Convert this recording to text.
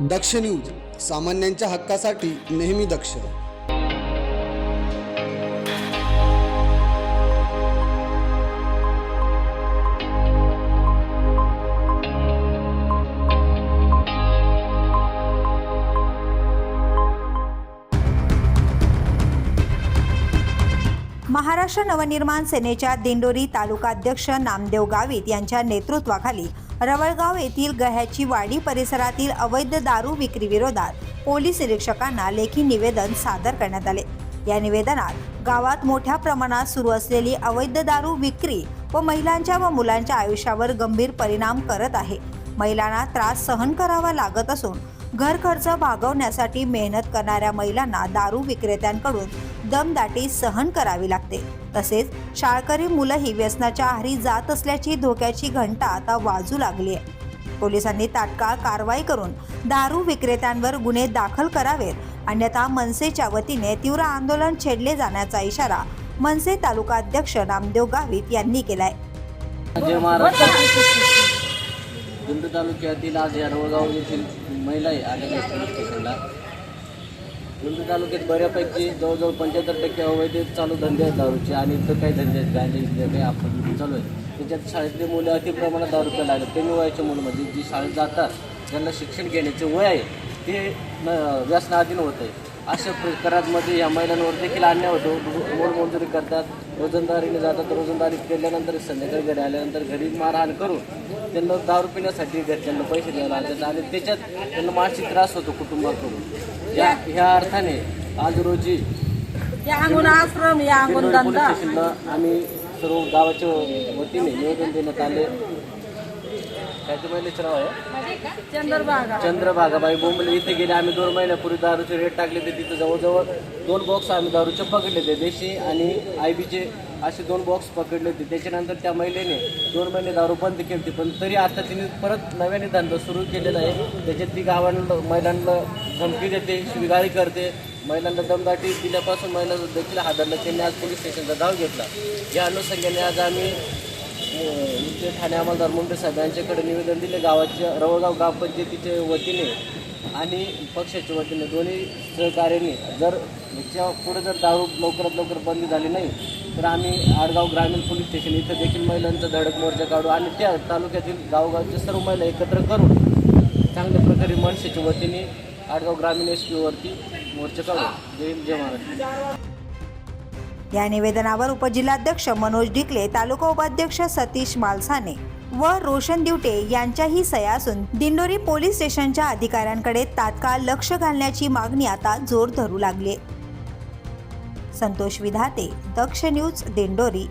दक्ष news सामान्यांच्या हक्कासाठी नेहमी दक्ष. महाराष्ट्र नवनिर्माण सेनेच्या दिंडोरी तालुकाध्यक्ष नामदेव गावित यांच्या नेतृत्वाखाली रवळगाव येथील गह्याची वाडी परिसरातील अवैध दारू विक्री विरोधात पोलीस निरीक्षकांना लेखी निवेदन सादर करण्यात आले. या निवेदनात गावात मोठ्या प्रमाणात सुरू असलेली अवैध दारू विक्री व महिलांच्या व मुलांच्या आयुष्यावर गंभीर परिणाम करत आहे. महिलांना त्रास सहन करावा लागत असून घर खर्च भागवण्यासाठी मेहनत करणाऱ्या महिलांना दारू विक्रेत्यांकडून दमदाटी सहन करावी लागते. तसेच शाळकरी मुलंही व्यसनाच्या आहारी जात असल्याची धोक्याची घंटा आता वाजू लागली आहे. पोलिसांनी तात्काळ कारवाई करून दारू विक्रेत्यांवर गुन्हे दाखल करावेत. अन्यथा मनसेच्या वतीने तीव्र आंदोलन छेडले जाण्याचा इशारा मनसे तालुका अध्यक्ष नामदेव गावित यांनी केलाय. तालुक्यातील आज येथील महिला आहे तालुक्यात बऱ्यापैकी जवळजवळ पंच्याहत्तर टक्के अवैध चालू धंदे आहेत दारूचे आणि इतर काही धंदे आहेत गांजे इथले काही आपण चालू आहे त्याच्यात शाळेतले मुलं अति प्रमाणात दारू प्यायला लागले. कमी वयाच्या मुलं म्हणजे जी शाळेत जातात ज्यांना शिक्षण घेण्याचे वय आहे ते न व्यसनाधीन होत आहे. अशा प्रकारांमध्ये या महिलांवर देखील अन्याय होतो. मोलमजुरी करतात रोजंदारीने जातात रोजंदारी केल्यानंतर संध्याकाळी घरी आल्यानंतर घरी मारहाण करून त्यांना दारू पिण्यासाठी घरच्यांना पैसे द्यावे लागतात आणि त्याच्यात त्यांना मानसिक त्रास होतो कुटुंबाकडून. या ह्या अर्थाने आज रोजी आश्रम या आम्ही सर्व गावाच्या वतीने निवेदन देण्यात आले. काय ते महिलेचं नाव आहे. चंद्रभागा. चंद्रभागाबाई बोंबले इथे गेले आम्ही दोन महिन्यापूर्वी दारूचे रेट टाकले ते तिथं जवळजवळ दोन बॉक्स आम्ही दारूचे पकडले ते देशी आणि आय बीचे असे दोन बॉक्स पकडले होते. त्याच्यानंतर त्या महिलेने दोन महिने दारू बंद केली होती पण तरी आता तिने परत नव्याने धंदा सुरू केलेला आहे. त्याच्यात ती गावांना महिलांना धमकी देते शिवीगाळी करते. महिलांना दमदाटी दिल्यापासून महिला देखील हादरला. त्यांनी आज पोलीस स्टेशनचा धाव घेतला. या अनुषंगाने आज आम्ही हो, इथे ठाणे आमदार मुंडे साहेब यांच्याकडे निवेदन दिले. गावाच्या रवळगाव ग्रामपंचायतीच्या वतीने आणि पक्षाच्या वतीने दोन्ही सहकार्याने जर ह्याच्या पुढे जर दारू लवकरात लवकर बंदी झाली नाही तर आम्ही आडगाव ग्रामीण पोलीस स्टेशन इथं देखील महिलांचा धडक मोर्चा काढू आणि त्या तालुक्यातील गावगावच्या सर्व महिला एकत्र करून चांगल्या प्रकारे मनसेच्या वतीने आडगाव ग्रामीण एस पीवरती मोर्चा काढू. जय जय महाराष्ट्र. या निवेदनावर उपजिल्हाध्यक्ष मनोज डिकले तालुका उपाध्यक्ष सतीश मालसाने व रोशन दिवटे यांच्याही सया असून दिंडोरी पोलीस स्टेशनच्या अधिकाऱ्यांकडे तात्काळ लक्ष घालण्याची मागणी आता जोर धरू लागली संतोष विधाते दक्ष न्यूज दिंडोरी.